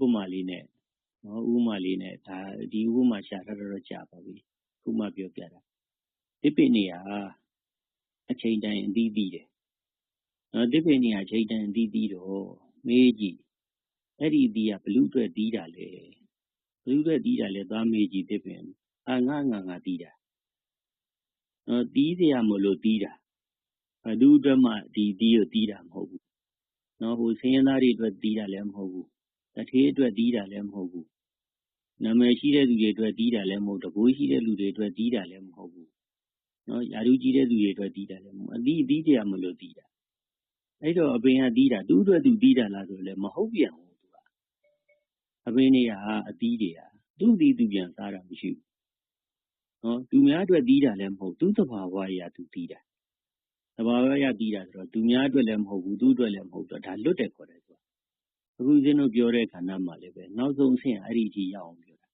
ပမာလေးနဲ့နော်ဥပမာလေးနဲ့ဒါဒီဥပမာရှာထားတော့ကြာပါပြီခုမှပြောပြတာတစ်ပင်နေရာအချိန်တိုင်းအသီးသီးတယ်နော်တစ်ပင်နေရာအချိန်တိုင်းအသီးသီးတော့မေးကြည့်အဲ့ဒီသီးကဘလူအတွက်သီးတာလေဘလူအတွက်သီးတာလေသွားမေးကြည့်တစ်ပင်အာငါငါငါသီးတာနော်သီးစရာမလို့သီးတာဘလူအတွက်မှဒီသီးကိုသီးတာမဟုတ်ဘူးနော်ဟိုဆင်းရဲသားတွေအတွက်သီးတာလည်းမဟုတ်ဘူး တထေးအတွက်သီးတာလည်းမဟုတ်ဘူးနာမည်ရှိတဲ့လူတွေအတွက်သီးတာလည်းမဟုတ်တကိုးရှိတဲ့လူတွေအတွက်သီးတာလည်းမဟုတ်ဘူးနော်ယာရုကြီးတဲ့လူတွေအတွက်သီးတာလည်းမဟုတ်အသီးအသီးတရားမလို့သီးတာအဲ့တော့အပင်ကသီးတာသူ့အတွက်သူသီးတာလားဆိုလည်းမဟုတ်ပြန်ဘူးသူကအပင်တွေကအသီးတွေကသူ့သီးသူပြန်စားတာမရှိဘူးနော်သူများအတွက်သီးတာလည်းမဟုတ်သူ့သဘာဝအရာသူသီးတာသဘာဝအရာသီးတာဆိုတော့သူများအတွက်လည်းမဟုတ်ဘူးသူ့အတွက်လည်းမဟုတ်တော့ဒါလွတ်တယ်ခေါ်တယ်ဆိုတာ အခုဦးဇင်းတို့ပြောတဲ့ခန္ဓာမှာလည်းပဲနောက်ဆုံးအဆင့်အဲ့ဒီအထိရောက်အောင်ပြောတာ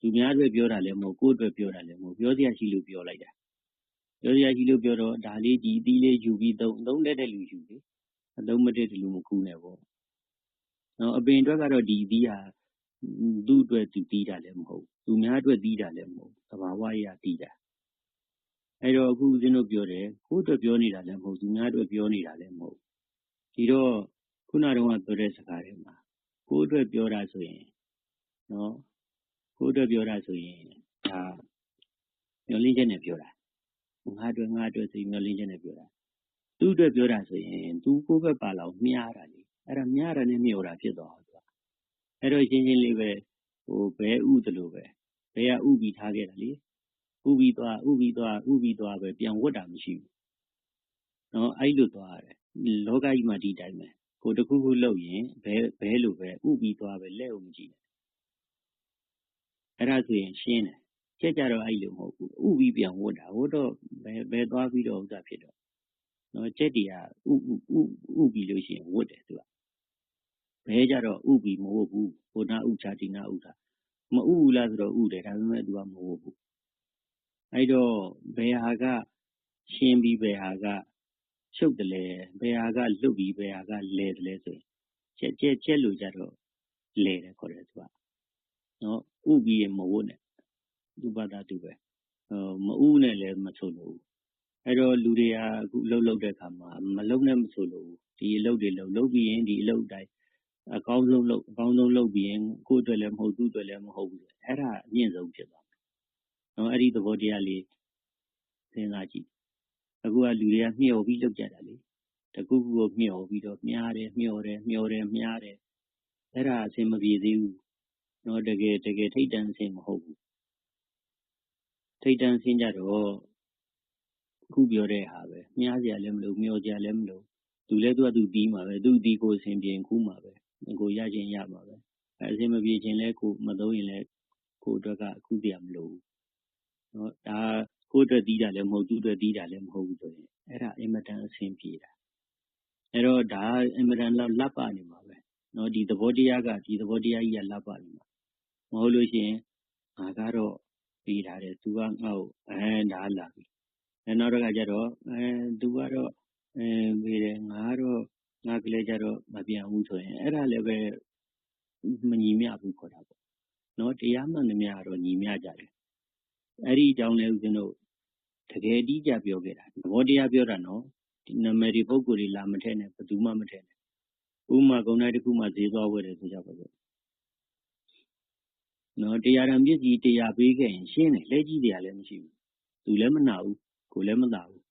သူများအတွက်ပြောတာလည်းမဟုတ်ကိုယ့်အတွက်ပြောတာလည်းမဟုတ်ပြောစရာရှိလို့ပြောလိုက်တာပြောစရာရှိလို့ပြောတော့ဒါလေးကြည်သီးလေးယူပြီးသုံးသုံးတဲ့တဲ့လူယူလေအလုံးမတည့်တဲ့လူမကူနဲ့ပေါ့နော်အပင်အတွက်ကတော့ဒီသီးဟာသူ့အတွက်သူသီးတာလည်းမဟုတ်သူများအတွက်သီးတာလည်းမဟုတ်သဘာဝအရာသီးတာအဲ့တော့အခုဦးဇင်းတို့ပြောတယ်ကိုယ့်အတွက်ပြောနေတာလည်းမဟုတ်သူများအတွက်ပြောနေတာလည်းမဟုတ်ဒီတော့ ခုနတုန်းကပြောတဲ့စကားတွေမှာကိုယ့်အတွက်ပြောတာဆိုရင်နော်ကိုယ့်အတွက်ပြောတာဆိုရင်ဒါမျောလင်းချက်နဲ့ပြောတာငါအတွက်ငါအတွက်စိတ်မျောလင်းချက်နဲ့ပြောတာသူ့အတွက်ပြောတာဆိုရင် သူကိုယ့်ဘက်ပါလောက်မြားတာလေအဲ့ဒါမြားတာနဲ့မျောတာဖြစ်သွားအောင်သူကအဲ့တော့ရှင်းရှင်းလေးပဲဟိုဘဲဥသလိုပဲဘဲကဥပြီးထားခဲ့တာလေဥပြီးသွားဥပြီးသွားဥပြီးသွားပဲပြန်ဝတ်တာမရှိဘူးနော်အဲ့လိုသွားရတယ်လောကကြီးမှာဒီတိုင်းပဲ ကိုတခုခုလုပ်ရင်ဘဲဘဲလိုပဲဥပြီးသွားပဲလက်ကိုမကြည့်နဲ့အဲ့ဒါဆိုရင်ရှင်းတယ်ကြက်ကြတော့အဲ့လိုမဟုတ်ဘူးဥပြီးပြန်ဝတ်တာဝတ်တော့ဘယ်ဘယ်သွားပြီးတော့ဥစ္စာဖြစ်တော့နော်ကြက်တွေကဥဥဥဥပြီးလို့ရှိရင်ဝတ်တယ်သူကဘဲကြတော့ဥပြီးမဝတ်ဘူးဟိုနာဥချာဒီနာဥတာမဥဘူးလားဆိုတော့ဥတယ်ဒါပေမဲ့သူကမဝတ်ဘူးအဲ့တော့ဘယ်ဟာကရှင်းပြီးဘယ်ဟာက ရှုပ်တယ်လဲဘယ်ဟာကလွတ်ပြီးဘယ်ဟာကလဲတယ်လဲဆိုရင်ကြက်ကြက်ကြက်လို့ကြတော့လဲတယ်ခေါ်တယ်သူကနော်ဥပြီးရင်မဝတ်နဲ့သူဘာသာသူပဲဟိုမဥနဲ့လည်းမဆိုလို့အဲ့တော့လူတွေကအခုလှုပ်လှုပ်တဲ့ခါမှာမလှုပ်နဲ့မဆိုလို့ဒီအလုပ်တွေလှုပ်လှုပ်ပြီးရင်ဒီအလုပ်တိုင်းအကောင်းဆုံးလှုပ်အကောင်းဆုံးလှုပ်ပြီးရင်ကိုယ့်အတွက်လည်းမဟုတ်သူ့အတွက်လည်းမဟုတ်ဘူးအဲ့ဒါအမြင့်ဆုံးဖြစ်သွားတယ်နော်အဲ့ဒီသဘောတရားလေးစဉ်းစားကြည့် အခုကလူတွေက မျှော်ပြီးလှုပ်ကြတာလေတကူကူကိုမျှော်ပြီးတော့မြားတယ်မျှော်တယ်မျှော်တယ်မြားတယ်အဲ့ဒါအဆင်မပြေသေးဘူးနော်တကယ်တကယ်ထိတ်တန့်အဆင်မဟုတ်ဘူးထိတ်တန့်ဆင်းကြတော့ခုပြောတဲ့ဟာပဲမြားစရာလည်းမလိုမျောစရာလည်းမလိုသူလည်းသူကသူတီးမှာပဲသူတီးကိုအစဉ်ပြေခုမှာပဲကိုရချင်းရမှာပဲအဲအစဉ်မပြေခြင်းလဲကိုမသုံးရင်လဲကိုအတွက်ကအခုတည်းမလိုဘူးနော်ဒါ ကိုအတွက်တီးတာလည်းမဟုတ်သူ့အတွက်တီးတာလည်းမဟုတ်ဘူးဆိုရင်အဲ့ဒါအင်မတန်အဆင်ပြေတာအဲ့တော့ဒါအင်မတန်တော့လက်ပနေမှာပဲနော်ဒီသဘောတရားကဒီသဘောတရားကြီးကလက်ပနေမှာမဟုတ်လို့ရှိရင်ငါကတော့ပေးထားတယ်သူကငါ့ကိုအဲဒါလာပြီအဲနောက်တစ်ခါကျတော့အဲသူကတော့အဲပေးတယ်ငါကတော့ငါကလေးကျတော့မပြန်ဘူးဆိုရင်အဲ့ဒါလည်းပဲမညီမျှဘူးခေါ်တာပေါ့နော်တရားမှန်သမျှတော့ညီမျှကြတယ် အဲ့ဒီအကြောင်းလဲဦးဇင်းတို့ တကယ်အတိအကျပြောခဲ့တာ သဘောတရားပြောတာနော်ဒီနာမည်ဒီပုံကိုယ်တွေ လာမထည့်နဲ့ ဘယ်သူမှ မထည့်နဲ့ဥမာ ကုံတိုင်းတစ်ခုမှဈေးသွားဝယ်တယ်ဆိုကြပါစို့နော်တရားဓမ္မပစ္စည်းတရားပေးခဲ့ရင် ရှင်းတယ်လက်ကြီးတရားလည်း မရှိဘူး သူလည်း မနာဘူး ကိုလည်း မသာဘူး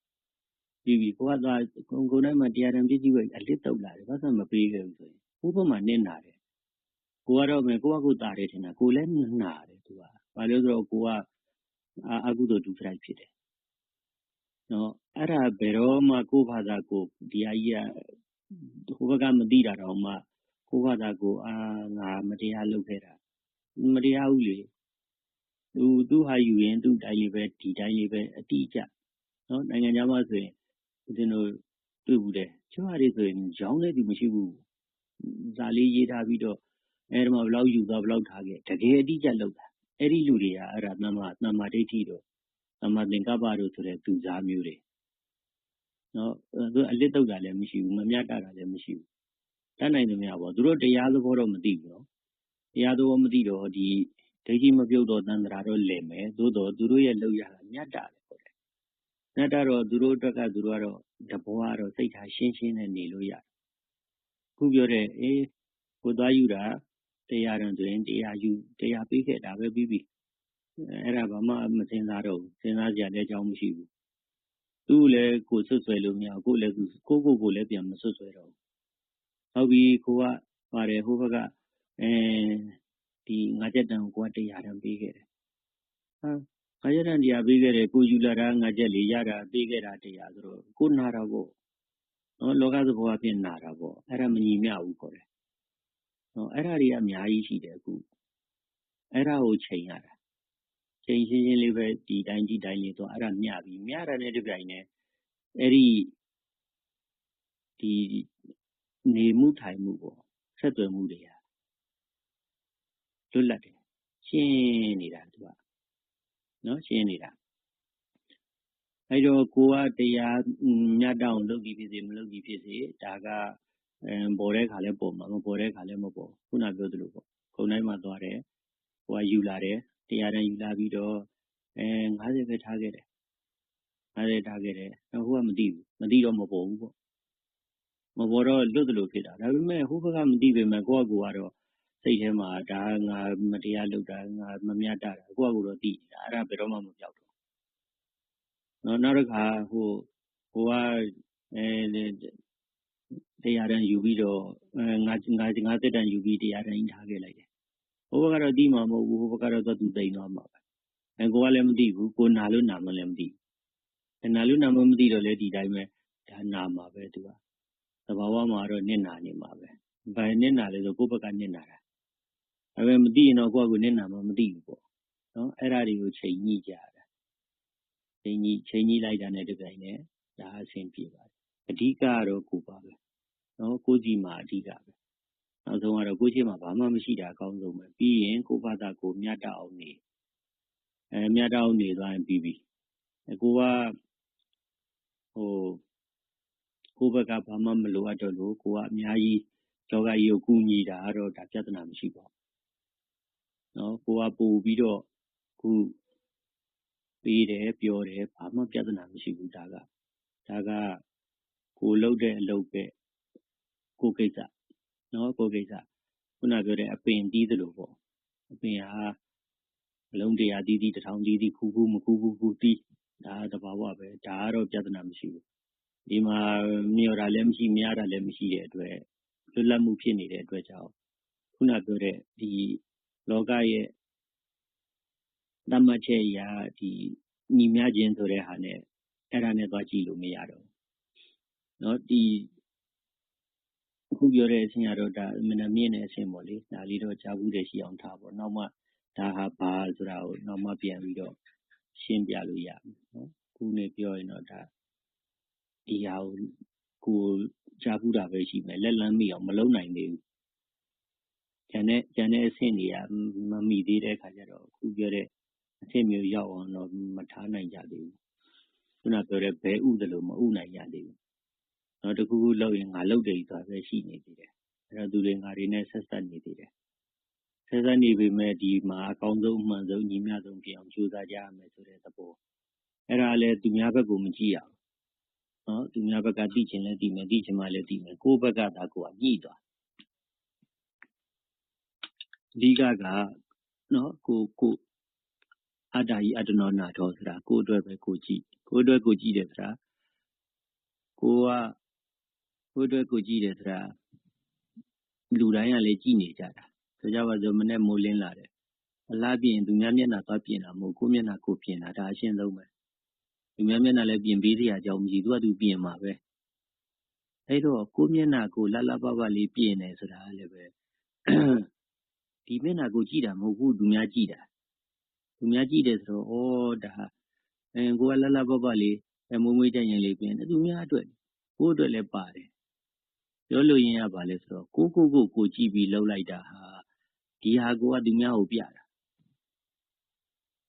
ပြီးပြီကိုကသွားကိုကိုတိုင်းမှာတရားဓမ္မပစ္စည်းဝယ်အလစ်တုတ်လာတယ်ဘာသာမပေးခဲ့ဘူးဆိုရင်ဥပမာနစ်နာတယ် ကိုကတော့မယ်ကိုကကိုတာတယ်ထင်တာ ကိုလည်းနာတယ်သူကဘာလို့ဆိုတော့ ကိုက အကုသိုလ်ဒုစရိုက်ဖြစ်တယ်နော်အဲ့ဒါဘယ်တော့မှကိုယ့်ဘာသာကိုဒီအကြီးကဟိုဘက်ကမသိတာတော့မှကိုယ့်ဘာသာကိုအာငါမတရားလုပ်ခဲ့တာမတရားဘူးလေသူသူ့ဟာယူရင်သူ့တိုင်းလေးပဲဒီတိုင်းလေးပဲအတိအကျနော်နိုင်ငံခြားမှာဆိုရင်ဦးဇင်းတို့တွေ့ဘူးတယ်ကျွမ်းရီဆိုရင်ရောင်းတဲ့သူမရှိဘူးဇာလေးရေးထားပြီးတော့အဲဒီမှာဘယ်လောက်ယူသွားဘယ်လောက်ထားခဲ့တကယ်အတိအကျလောက်တာ အဲ့ဒီလူတွေက အဲ့ဒါ သမ္မာ သမ္မာဒိဋ္ဌိတို့ သမ္မာသင်္ကပ္ပတို့ဆိုတဲ့ သူစားမျိုးတွေ နော် သူအလစ်တုတ်တာလည်း မရှိဘူး မမြတ်တာလည်း မရှိဘူး တတ်နိုင်သမျှပေါ့ သူတို့ တရားသဘောတော့ မသိဘူးနော် တရားသဘော မသိတော့ ဒီ ဒိဋ္ဌိမပြုတ်တော့တန်ត្រာတော့ လည်မယ် သို့တော့သူတို့ရဲ့လောက်ရတာမြတ်တာလေဟုတ်တယ်မြတ်တာတော့ သူတို့အတွက်က သူတို့ကတော့တဘောကတော့ စိတ်ထား ရှင်းရှင်းနဲ့ နေလို့ရတယ်ခုပြောတဲ့အေး ကိုသွားယူတာ တရားတော်ဆိုရင် တရားယူ တရားပြီးခဲ့တာပဲပြီးပြီ အဲ့ဒါ ဘာမှ မစင်စားတော့ဘူး စဉ်းစားကြတဲ့အကြောင်းမရှိဘူး သူ့လည်း ကိုဆွဆွဲလို့မရကိုလည်းသူကိုကိုကိုလည်း ပြန်မဆွဆွဲတော့ဘူး ဟုတ်ပြီကိုကပါတယ်ဟိုဘက်ကအဲဒီငါးချက်တန်ကိုကတရားတန်ပေးခဲ့တယ်ဟာငါးချက်တန်တရားပေးခဲ့တယ် ကိုယူလာတာငါးချက်လေးရတာ ပေးခဲ့တာတရားဆိုတော့ ကိုနာတော့ပေါ့နော်လောကသဘောအဖြစ်နာတာပေါ့ အဲ့ဒါ မညီမျှဘူးခေါ်တယ်နော် အဲ့ဒါတွေက အများကြီးရှိတယ် အခု အဲ့ဒါကို ချိန်ရတာ ချိန်ရှင်းရှင်းလေးပဲ ဒီတိုင်း ဒီတိုင်းလေးတော့အဲ့ဒါမျှပြီမျှတာနဲ့ တပြိုင်နက် အဲ့ဒီဒီ နေမှုထိုင်မှုပေါ့ ဆက်သွယ်မှုတွေက လွတ်လပ်တယ် ရှင်းနေတာ သူကနော်ရှင်းနေတာ အဲ့တော့ ကိုကတရားမြတ်တောင် လုပ်ပြီးဖြစ်စေ မလုပ်ပြီးဖြစ်စေ ဒါကအဲ ပေါ်တဲ့ခါလဲပေါ်မှာ မပေါ်တဲ့ခါလဲမပေါ်ခုနပြောသလိုပေါ့ ခုံတိုင်းမှာသွားတယ်ဟိုကယူလာတယ်တရားတန်းယူလာပြီးတော့အဲ90ပဲ ထားခဲ့တယ်90ထားခဲ့တယ် ဟိုကမသိဘူး မသိတော့ မပေါ်ဘူးပေါ့ မပေါ်တော့ လွတ်တယ်လို့ဖြစ်တာ ဒါပေမဲ့ ဟိုဘက်က မသိပေမဲ့ကိုယ့်အကူကတော့ စိတ်ထဲမှာ ဒါငါ မတရားလုပ်တာ ငါ မမြတ်တာ ကိုယ့်အကူတော့ သိနေတာ အဲ့ဒါ ဘယ်တော့မှ မပြောက်တော့နော်နောက်တစ်ခါ ဟိုဟိုက အဲတရားတန်းယူပြီးတော့ ငါငါငါတက်တန်းယူပြီးတရားတန်းထားခဲ့လိုက်တယ် ဟိုဘက်ကတော့ သိမှာမဟုတ်ဘူး ဟိုဘက်ကတော့ သူသိသွားမှာပဲအဲကိုကလည်း မသိဘူး ကိုနာလို့ နာမလည်း မသိဘူး နာလို့ နာမမသိတော့လေဒီတိုင်းပဲဒါနာမှာပဲ သူက သဘာဝမှာတော့ နစ်နာနေမှာပဲ ဘာနစ်နာလဲဆို ကိုယ့်ဘက်က နစ်နာတာ ဒါပေမဲ့ မသိရင်တော့ ကိုယ့်ကိုနစ်နာမှမသိဘူးပေါ့နော်အဲ့ဒါတွေကို ချိန်ညှိကြတာချိန်ညှိချိန်ညှိလိုက်တာနဲ့ တပြိုင်နက် ဒါအဆင်ပြေပါတယ် အဓိကကတော့ ကိုပါပဲနော်ကိုကြည့်မှာ အဓိကပဲ နောက်ဆုံးကတော့ ကိုယ့်ရှိမှာ ဘာမှမရှိတာ အကောင်းဆုံးပဲ ပြီးရင် ကိုယ့်ဘာသာကိုမြတ်တအောင်နေအဲမြတ်တအောင်နေသွားရင် ပြီးပြီ ကိုကဟိုကိုယ့်ဘက်က ဘာမှမလိုအပ်တော့လို့ ကိုကအများကြီးယောဂကြီးကို ကူညီတာကတော့ဒါပြဿနာမရှိပါဘူးနော်ကိုကပို့ပြီးတော့ခုပေးတယ် ပြောတယ် ဘာမှ ပြဿနာမရှိဘူး ဒါကဒါ ကကိုလှုပ်တဲ့အလုပ်ပဲကိုကိစ္စနော်ကိုကိစ္စခုနပြောတဲ့အပင်တီးသလိုပေါ့အပင်ဟာအလုံးတရာတီးတီးတစ်ထောင်တီးတီးခူးခူးမခူးခူးခူးတီးဒါသဘာဝပဲဒါကတော့ပြဿနာမရှိဘူးဒီမှာမျောတာလည်းမရှိမရတာလည်းမရှိတဲ့အတွက်လွတ်လပ်မှုဖြစ်နေတဲ့အတွက်ကြောင့်ခုနပြောတဲ့ဒီလောကရဲ့သတ်မှတ်ချက်အရာဒီညီမျှခြင်းဆိုတဲ့ဟာနဲ့အဲ့ဒါနဲ့သွားကြည့်လို့မရတော့ နော်ဒီအခုပြောတဲ့အဆင့်ကတော့ဒါအမှန်တမ်းမြင့်တဲ့အဆင့်ပေါ့လေဒါလေးတော့ကြားဘူးတယ်ရှိအောင်ထားပေါ့နောက်မှဒါဟာဘာဆိုတာကိုနောက်မှပြန်ပြီးတော့ရှင်းပြလို့ရမယ်နော်ခုနေပြောရင်တော့ဒါဒီဟာကိုကိုကြားဘူးတာပဲရှိမယ်လက်လန်းမိအောင်မလုံးနိုင်သေးဘူးကျန်တဲ့ကျန်တဲ့အဆင့်တွေကမမိသေးတဲ့အခါကျတော့အခုပြောတဲ့အဆင့်မျိုးရောက်အောင်တော့မထားနိုင်ကြသေးဘူးခုနပြောတဲ့ဘဲဥတယ်လို့မဥနိုင်ရသေးဘူး နော်တခုခုလုပ်ရင်ငါလုပ်တယ်ဆိုတာပဲရှိနေသေးတယ်အဲ့တော့သူတွေငါတွေနဲ့ဆက်ဆက်နေသေးတယ်ဆက်ဆက်နေပေမဲ့ဒီမှာအကောင်းဆုံးအမှန်ဆုံးညီမျှဆုံးဖြစ်အောင်ကြိုးစားကြရမယ်ဆိုတဲ့သဘောအဲ့ဒါလည်းသူများဘက်ကိုမကြည့်ရဘူးနော်သူများဘက်ကသိချင်လဲသိမယ်သိချင်မှလည်းသိမယ်ကိုယ့်ဘက်ကသာကိုယ်ကညှိသွားအဓိကကနော်ကိုကိုအတ္တကြီးအတ္တနောနာထောဆိုတာကိုယ့်အတွက်ပဲကိုကြည့်ကိုယ့်အတွက်ကိုကြည့်တယ်ဆိုတာကိုက ကိုယ့်အတွက်ကိုကြည့်တယ်ဆိုတာ လူတိုင်းကလည်း ကြည့်နေကြတာ ဆိုကြပါစို့ မနဲ့မိုးလင်းလာတယ် အလားပြင် သူများမျက်နှာသွားပြင်တာမဟုတ်ကိုမျက်နှာကိုပြင်တာ ဒါ အရှင်းဆုံးပဲသူများမျက်နှာလည်း ပြင်ပေးစရာအကြောင်းမရှိသူကသူပြင်မှာပဲ အဲ့တော့ ကိုမျက်နှာကိုလှလှပပလေး ပြင်တယ်ဆိုတာလည်းပဲ ဒီမျက်နှာကိုကြည့်တာမဟုတ်ဘူး သူများကြည့်တာ သူများကြည့်တယ်ဆိုတော့ဩဒါအဲကိုကလှလှပပလေး မွေးမွေးကြရင်လေး ပြင်တယ် သူများအတွက် ကိုယ့်အတွက်လည်းပါတယ် ပြောလို့ရင်းရပါလဲဆိုတော့ ကိုကို ကိုကိုကြည့်ပြီးလှုပ်လိုက်တာဟာ ဒီဟာကိုက သူများကိုပြတာ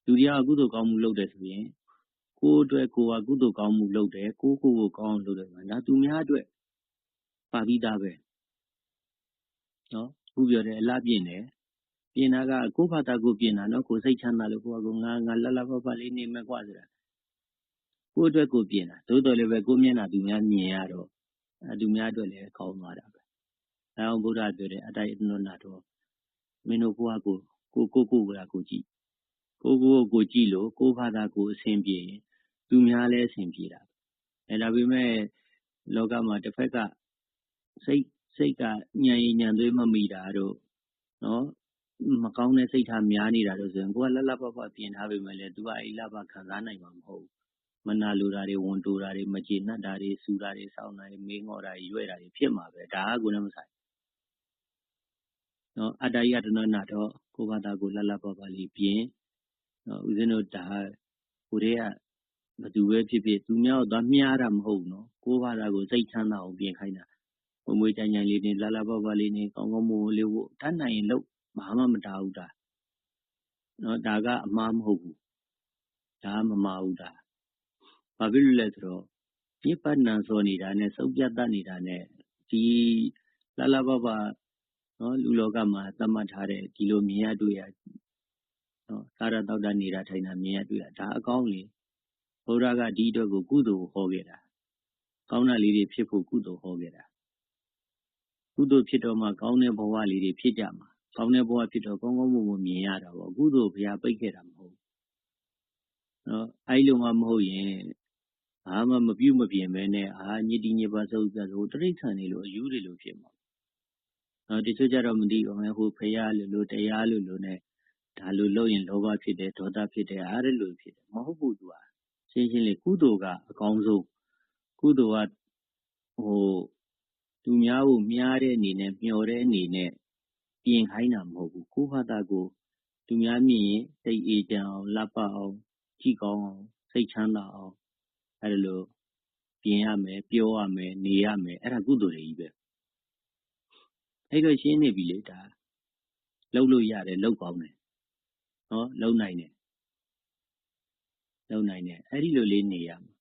လူတွေကကုသိုလ်ကောင်းမှုလုပ်တယ်ဆိုရင် ကိုယ်အတွက်ကိုကကုသိုလ်ကောင်းမှုလုပ်တယ် ကိုကိုကို ကောင်းအောင်လုပ်တယ်ဒါသူများအတွက် ပါပြီးသားပဲနော်ခုပြောတယ် အလားပြင်းတယ် ပြင်တာက ကိုယ့်ဘာသာကိုယ်ပြင်တာနော် ကိုယ်စိတ်ချမ်းသာလို့ ကိုယ့်ဟာကိုယ် ငါငါလှလှပပလေး နေမယ်ကွာဆိုတာ ကိုယ့်အတွက်ကိုယ်ပြင်တာ သို့တော်လည်းပဲ ကိုယ့်မျက်နှာ သူများမြင်ရတော့ အဲသူများအတွက်လည်း ကောင်းသွားတာပဲအဲအောင်ဗုဒ္ဓပြောတယ်အတိုက်အနုနာတော့မင်းတို့ ကိုယ့်ဟာကိုယ်ကိုကိုကိုကိုကိုကြည့် ကိုကိုကိုကြည့်လို့ ကိုယ့်ဘာသာကိုယ် အဆင်ပြေရင် သူများလည်း အဆင်ပြေတာအဲဒါပေမဲ့ လောကမှာတစ်ဖက်က စိတ်စိတ်ကညံရင်ညံသွေး မမိတာတို့နော်မကောင်းတဲ့စိတ်ထား များနေတာတို့ဆိုရင် ကိုကလှလှပပ ပြင်ထားပေမဲ့လည်း तू ကအိလှပ ခံစားနိုင်မှာ မဟုတ်ဘူး မနာလိုတာတွေ ဝန်တိုတာတွေ မကျေနပ်တာတွေစူတာတွေစောင်းတာတွေ မေးငေါ်တာတွေ ရွဲ့တာတွေ ဖြစ်မှာပဲ ဒါက ကိုယ်နဲ့မဆိုင်နော်အတ္တယတနာနာတော့ကိုဘာသာကိုလှလှပပလေးပြင်နော်ဦးဇင်းတို့ ဒါကိုရေကဘသူပဲဖြစ်ဖြစ် သူများတော့မျှတာ မဟုတ်နော် ကိုဘာသာကိုစိတ်ချမ်းသာအောင် ပြင်ခိုင်းတာမမွေးကြမ်းကြမ်းလေးနေ လှလှပပလေးနေ ကောင်းကောင်းမွန်မွန်လေးဖို့တတ်နိုင်ရင်လုပ် ဘာမှ မတားဘူးဒါနော်ဒါက အမှားမဟုတ်ဘူး ဒါက မမှားဘူး ဒါ ဘာဖြစ်လို့လဲဆိုတော့ပြစ်ပတ်နံစောနေတာနဲ့ စုပ်ပြတ်တတ်နေတာနဲ့ ဒီလလပပနော်လူလောကမှာ သတ်မှတ်ထားတဲ့ ဒီလိုမြင်ရတွေ့ရနော်သာရတောက်တနေတာထိုင်တာ မြင်ရတွေ့ရ ဒါအကောင်းလေဘုရားကဒီအတွက်ကို ကုသိုလ်ဟောခဲ့တာ ကောင်းတဲ့လေးတွေဖြစ်ဖို့ ကုသိုလ်ဟောခဲ့တာ ကုသိုလ်ဖြစ်တော့မှ ကောင်းတဲ့ဘဝလေးတွေ ဖြစ်ကြမှာ ကောင်းတဲ့ဘဝဖြစ်တော့ ကောင်းကောင်းမွန်မွန် မြင်ရတာပေါ့ ကုသိုလ်ဘုရားပိတ်ခဲ့တာ မဟုတ်နော်အဲ့လိုမှ မဟုတ်ရင် ဘာမှမပြုတ်မပြင်ပဲနဲ့ အာ ညစ်တီညစ်ပါစုပ်ပြဆိုတရိษံနေလို့အယူတွေလို့ဖြစ်မှာနော်တချို့ကြတော့ မသိဘူးဟိုဖရာလို့လို့တရားလို့လို့ ਨੇ ဒါလို့လုပ်ရင် လောဘဖြစ်တယ် ဒေါသဖြစ်တယ်အားရလို့ဖြစ်တယ် မဟုတ်ဘူး သူက ရှင်းရှင်းလေး ကုသိုလ်က အကောင်းဆုံး ကုသိုလ်ကဟိုသူများကို မြားတဲ့အနေနဲ့မျှော်တဲ့အနေနဲ့ ပြင်ခိုင်းတာ မဟုတ်ဘူး ကိုယ့်ဟာတာကိုသူများမြင်ရင် စိတ်အေးချမ်းအောင် လှပအောင် ကြည့်ကောင်းအောင် စိတ်ချမ်းသာအောင် အဲ့လို ပြင်ရမယ် ပြောရမယ် နေရမယ် အဲ့ဒါ ကုသိုလ်တွေကြီးပဲ အဲ့တော့ ရှင်းနေပြီလေ ဒါလှုပ်လို့ရတယ်လှုပ်ကောင်းတယ်နော်လှုပ်နိုင်တယ်လှုပ်နိုင်တယ် အဲ့ဒီလိုလေး နေရမှာ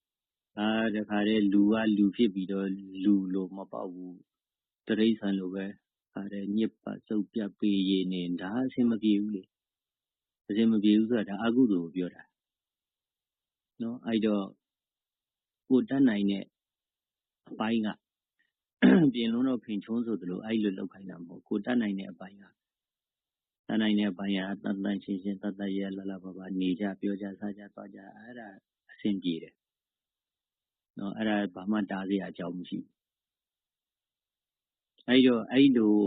အာတခါတည်း လူက လူဖြစ်ပြီးတော့ လူလို့မပေါ့ဘူးတရိษံလိုပဲခါတည်း ညစ်ပတ်စုပ်ပြတ် ပေရနေဒါအဆင်မပြေဘူးလေ အဆင်မပြေဘူးဆိုတာ ဒါ အကုသိုလ်ကို ပြောတာနော်အဲ့တော့ ကိုတတ်နိုင်တဲ့အပိုင်းက ပြင်လုံးတော့ ဖင်ချုံးဆိုသလို အဲ့လိုလောက်ခိုင်းတာမဟုတ်ကိုတတ်နိုင်တဲ့အပိုင်းကတတ်နိုင်တဲ့အပိုင်းကတန်တန်ရှင်းရှင်းတတ်တတ်ရဲလလပပ နေကြ ပြောကြ စားကြသွားကြ အဲ့ဒါ အဆင်ပြေတယ်နော်အဲ့ဒါ ဘာမှ တားစရာအကြောင်းမရှိဘူး အဲ့တော့ အဲ့လို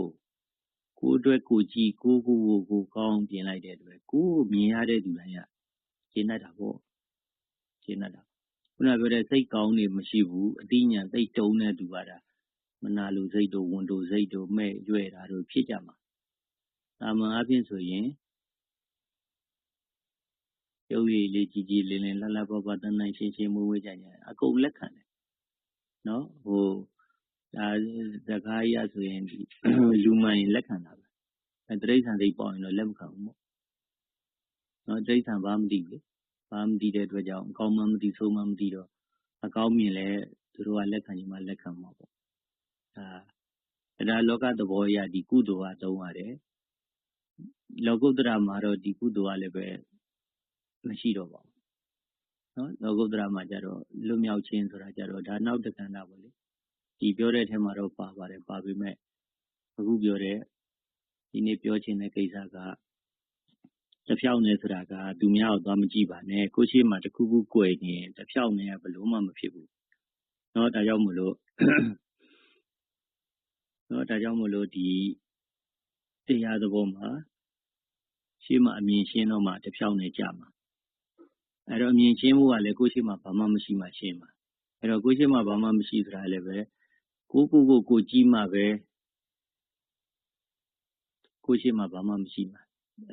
ကိုအတွက်ကိုကြည့် ကိုကို ကိုကိုကောင်းပြင်လိုက်တဲ့အတွက်ကိုမြင်ရတဲ့သူတိုင်းကရှင်းတတ်တာပေါ့ရှင်းတတ်တာ ခုနပြောတဲ့ စိတ်ကောင်းနေမရှိဘူးအတိညာစိတ်တုံးတဲ့သူကဒါ မနာလိုစိတ်တို့ ဝန်တို့စိတ်တို့မဲ့ရွဲ့တာတို့ ဖြစ်ကြမှာတာမန်အဖြစ်ဆိုရင် ရုပ်ရည်လေး ကြီးကြီးလင်းလင်းလှလှပပတန်တန်ရှင်းရှင်း မွေးမွေးကြကြအကုန်လက်ခံတယ်နော်ဟိုဒါစကားရဆိုရင်ဒီလူမှန်ရင် လက်ခံတာပဲအဲတိရစ္ဆာန်စိတ်ပေါ့ရင်တော့ လက်မခံဘူးပေါ့နော်တိရစ္ဆာန်ဘာမှ မသိဘူး ဘာမှမသိတဲ့အတွက်ကြောင့်အကောင်းမှမသိ ဆိုးမှမသိတော့ အကောင်းမြင်လဲသူတို့က လက်ခံချင်မှ လက်ခံမှာပေါ့ဒါဒါ လောကသဘောအရ ဒီကုသိုလ်က သုံးရတယ် လောကုတ္တရာမှာတော့ ဒီကုသိုလ်ကလည်းပဲ မရှိတော့ပါဘူးနော်လောကုတ္တရာမှာကျတော့ လွတ်မြောက်ခြင်းဆိုတာကျတော့ ဒါ နောက်တက္ကန္တာပေါ့လေဒီပြောတဲ့အထဲမှာတော့ ပါပါတယ် ပါပေမဲ့အခုပြောတဲ့ ဒီနေ့ပြောချင်တဲ့ကိစ္စက တဖြောင့်တည်းဆိုတာက သူများကိုသွားမကြည့်ပါနဲ့ ကိုယ့်ရှေ့မှာ တခုခုကွယ်နေရင် တဖြောင့်တည်းက ဘယ်လိုမှ မဖြစ်ဘူး။ဒါကြောင့်မို့လို့ တရားသဘောမှာ ရှေ့မှာ အမြင်ရှင်းတော့မှ တဖြောင့်တည်းကျမှာ။အဲဒီတော့ အမြင်ရှင်းဖို့ကလည်း ကိုယ့်ရှေ့မှာ ဘာမှမရှိမှ ရှင်းမှာ။အဲဒီတော့ ကိုယ့်ရှေ့မှာ ဘာမှမရှိဆိုတာကလည်း ကိုယ့်ကိုယ်ကို ကိုယ်ကြည့်မှပဲ ကိုယ့်ရှေ့မှာ ဘာမှမရှိမှာ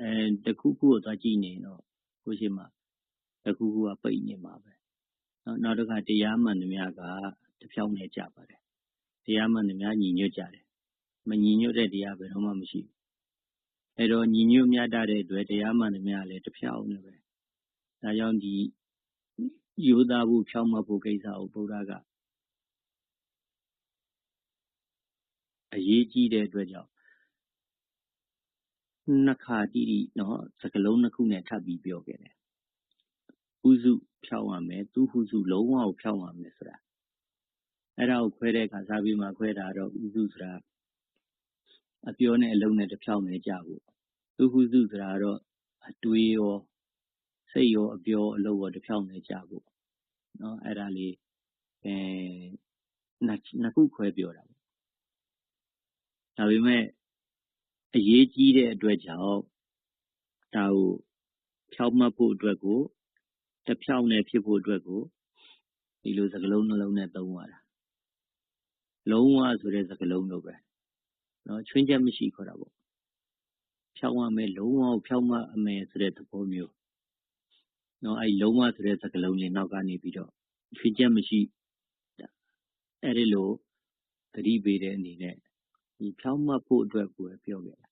အဲတခုခုကိုသွားကြည့်နေတော့ကိုရှိမှတခုခုကပိတ်နေမှာပဲနောက်နောက်တစ်ခါတရားမှန်သမျှကတဖြောင်းနေကြပါတယ်တရားမှန်သမျှညီညွတ်ကြတယ်မညီညွတ်တဲ့တရားဘယ်တော့မှမရှိဘူးအဲတော့ညီညွတ်မြတ်တဲ့အတွက်တရားမှန်သမျှလည်းတဖြောင်းနေပဲဒါကြောင့်ဒီယူသားဖို့ဖြောင်းမဖို့ကိစ္စကိုဘုရားကအရေးကြီးတဲ့အတွက်ကြောင့် နှစ်ခါတိတိနော်စကလုံးနှစ်ခုနဲ့ ထပ်ပြီးပြောခဲ့တယ်ဥစုဖြောင်းရမယ် သူဟုစု လုံးဝကို ဖြောင်းရမယ်ဆိုတာ အဲ့ဒါကို ခွဲတဲ့အခါ စာပေမှာ ခွဲတာတော့ဥစုဆိုတာ အပြောနဲ့အလုံးနဲ့တစ်ဖြောင်းနဲ့ကြဖို့ သူဟုစုဆိုတာတော့ အတွေးရော စိတ်ရော အပြောအလုံးရောတစ်ဖြောင်းနဲ့ကြဖို့နော်အဲ့ဒါလေးအဲနှစ်နှစ်ခုခွဲပြောတာပေါ့ဒါပေမဲ့ အရေးကြီးတဲ့အတွက်ကြောင့်ဒါကိုဖြောင်းမှတ်ဖို့အတွက်ကိုတစ်ဖြောင်းနဲ့ဖြစ်ဖို့အတွက်ကိုဒီလိုစကလုံးနှလုံးနဲ့သုံးရတာလုံးဝဆိုတဲ့စကလုံးလိုပဲနော်ချွင်းချက်မရှိခေါ်တာပေါ့ဖြောင်းရမယ်လုံးဝကိုဖြောင်းမှအမယ်ဆိုတဲ့သဘောမျိုးနော်အဲ့လုံးဝဆိုတဲ့စကလုံးလေးနောက်ကနေပြီးတော့ချွင်းချက်မရှိအဲ့ဒီလိုသတိပေးတဲ့အနေနဲ့ ဒီဖြောင်းမှတ်ဖို့အတွက်ကိုပြောခဲ့တာ